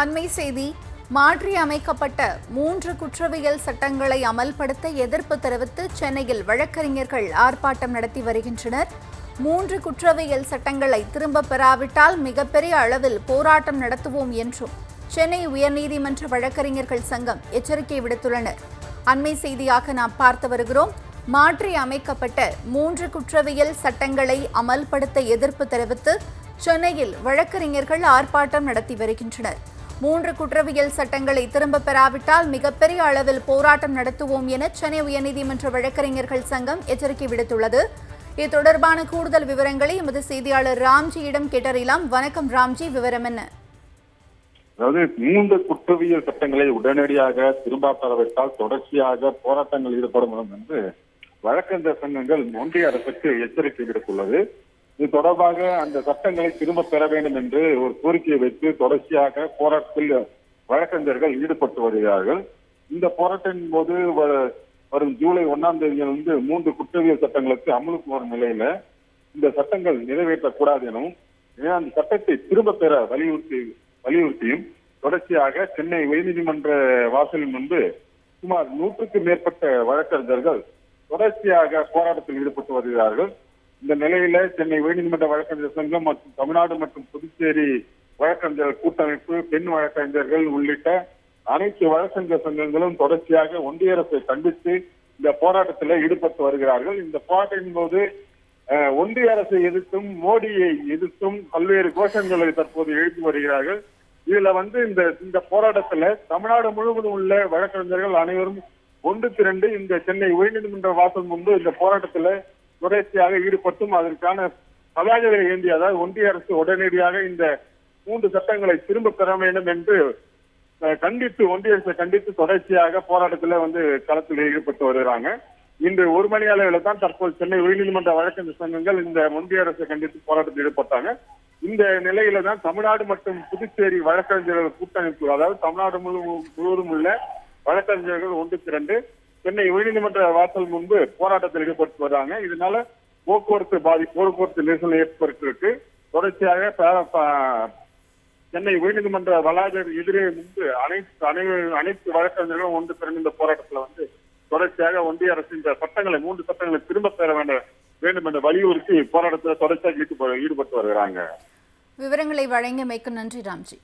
அண்மை செய்தி மாற்றி அமைக்கப்பட்ட மூன்று குற்றவியல் சட்டங்களை அமல்படுத்த எதிர்ப்பு தெரிவித்து சென்னையில் வழக்கறிஞர்கள் ஆர்ப்பாட்டம் நடத்தி வருகின்றனர். மூன்று குற்றவியல் சட்டங்களை திரும்ப பெறாவிட்டால் மிகப்பெரிய அளவில் போராட்டம் நடத்துவோம் என்றும் சென்னை உயர்நீதிமன்ற வழக்கறிஞர்கள் சங்கம் எச்சரிக்கை விடுத்துள்ளனர். அண்மை செய்தியாக நாம் பார்த்து வருகிறோம் மாற்றி அமைக்கப்பட்ட மூன்று குற்றவியல் சட்டங்களை அமல்படுத்த எதிர்ப்பு தெரிவித்து சென்னையில் வழக்கறிஞர்கள் ஆர்ப்பாட்டம் நடத்தி வருகின்றனர். மூன்று குற்றவியல் சட்டங்களை திரும்ப பெறாவிட்டால் மிகப்பெரிய அளவில் போராட்டம் நடத்துவோம் என சென்னை உயர்நீதிமன்ற வழக்கறிஞர்கள் சங்கம் எச்சரிக்கை விடுத்துள்ளது. இது தொடர்பான கூடுதல் விவரங்களை எமது செய்தியாளர் ராம்ஜியிடம் கேட்டறியலாம். வணக்கம் ராம்ஜி விவரம் என்ன? அதாவது மூன்று குற்றவியல் சட்டங்களை உடனடியாக திரும்ப பெறவிட்டால் தொடர்ச்சியாக போராட்டங்கள் ஈடுபடும் என்று வழக்கறிஞர் சங்கங்கள் ஒன்றிய அரசுக்கு எச்சரிக்கை விடுத்துள்ளது. இது தொடர்பாக அந்த சட்டங்களை திரும்ப பெற வேண்டும் என்று ஒரு கோரிக்கையை வைத்து தொடர்ச்சியாக போராட்டத்தில் வழக்கறிஞர்கள் ஈடுபட்டு வருகிறார்கள். இந்த போராட்டத்தின் போது வரும் ஜூலை ஒன்னாம் தேதியிலிருந்து மூன்று குற்றவியல் சட்டங்களுக்கு அமலுக்கு வரும் நிலையில இந்த சட்டங்கள் நிறைவேற்றக்கூடாது எனவும் அந்த சட்டத்தை திரும்ப பெற வலியுறுத்தி வலியுறுத்தியும் தொடர்ச்சியாக சென்னை உயர்நீதிமன்ற வாசலின் முன்பு சுமார் நூற்றுக்கு மேற்பட்ட வழக்கறிஞர்கள் தொடர்ச்சியாக போராட்டத்தில் ஈடுபட்டு வருகிறார்கள். இந்த நிலையில சென்னை உயர்நீதிமன்ற வழக்கறிஞர் சங்கம் மற்றும் தமிழ்நாடு மற்றும் புதுச்சேரி வழக்கறிஞர் கூட்டமைப்பு பெண் வழக்கறிஞர்கள் உள்ளிட்ட அனைத்து வழக்கறிஞர் சங்கங்களும் தொடர்ச்சியாக ஒன்றிய அரசை கண்டித்து இந்த போராட்டத்தில் ஈடுபட்டு வருகிறார்கள். இந்த போராட்டத்தின் போது ஒன்றிய அரசை எதிர்த்தும் மோடியை எதிர்த்தும் பல்வேறு கோஷங்களை தற்போது எழுப்பி வருகிறார்கள். இதுல வந்து இந்த இந்த போராட்டத்துல தமிழ்நாடு முழுவதும் உள்ள வழக்கறிஞர்கள் அனைவரும் ஒன்று திரண்டு இந்த சென்னை உயர்நீதிமன்ற வாசல் முன்பு இந்த போராட்டத்துல தொடர்ச்சியாக ஈடுபட்டும். அதற்கான சவால்களை ஏந்தி அதாவது ஒன்றிய அரசு உடனடியாக இந்த மூன்று சட்டங்களை திரும்ப பெற வேண்டும் என்று கண்டித்து ஒன்றிய அரசை கண்டித்து தொடர்ச்சியாக போராட்டத்துல வந்து களத்தில் ஈடுபட்டு வருகிறாங்க. இன்று ஒரு மணி அளவில் தான் தற்போது சென்னை உயர்நீதிமன்ற வழக்கறிஞர் சங்கங்கள் இந்த ஒன்றிய அரசை கண்டித்து போராட்டத்தில் ஈடுபட்டாங்க. இந்த நிலையில தான் தமிழ்நாடு மற்றும் புதுச்சேரி வழக்கறிஞர்கள் கூட்டமைப்பு அதாவது தமிழ்நாடு முழு முழுவதும் உள்ள வழக்கறிஞர்கள் ஒன்று திரண்டு சென்னை உயர்நீதிமன்ற வாசல் முன்பு போராட்டத்தில் ஈடுபட்டு வர்றாங்க இதனால போக்குவரத்து பாதி போக்குவரத்து நெரிசல் ஏற்பட்டிருக்கு. தொடர்ச்சியாக சென்னை உயர்நீதிமன்ற வளாகர் எதிரே முன்பு அனைத்து அனை- அனைத்து வழக்கறிஞர்களும் ஒன்று திரண்டு இந்த போராட்டத்துல வந்து தொடர்ச்சியாக ஒன்றிய அரசு இந்த சட்டங்களை மூன்று சட்டங்களை திரும்ப பெற வேண்டும் வேண்டும் என்று வலியுறுத்தி போராட்டத்தில் தொடர்ச்சியாக ஈடுபட்டு ஈடுபட்டு வருகிறாங்க. விவரங்களை வழங்கியமைக்கு நன்றி ராம்ஜி.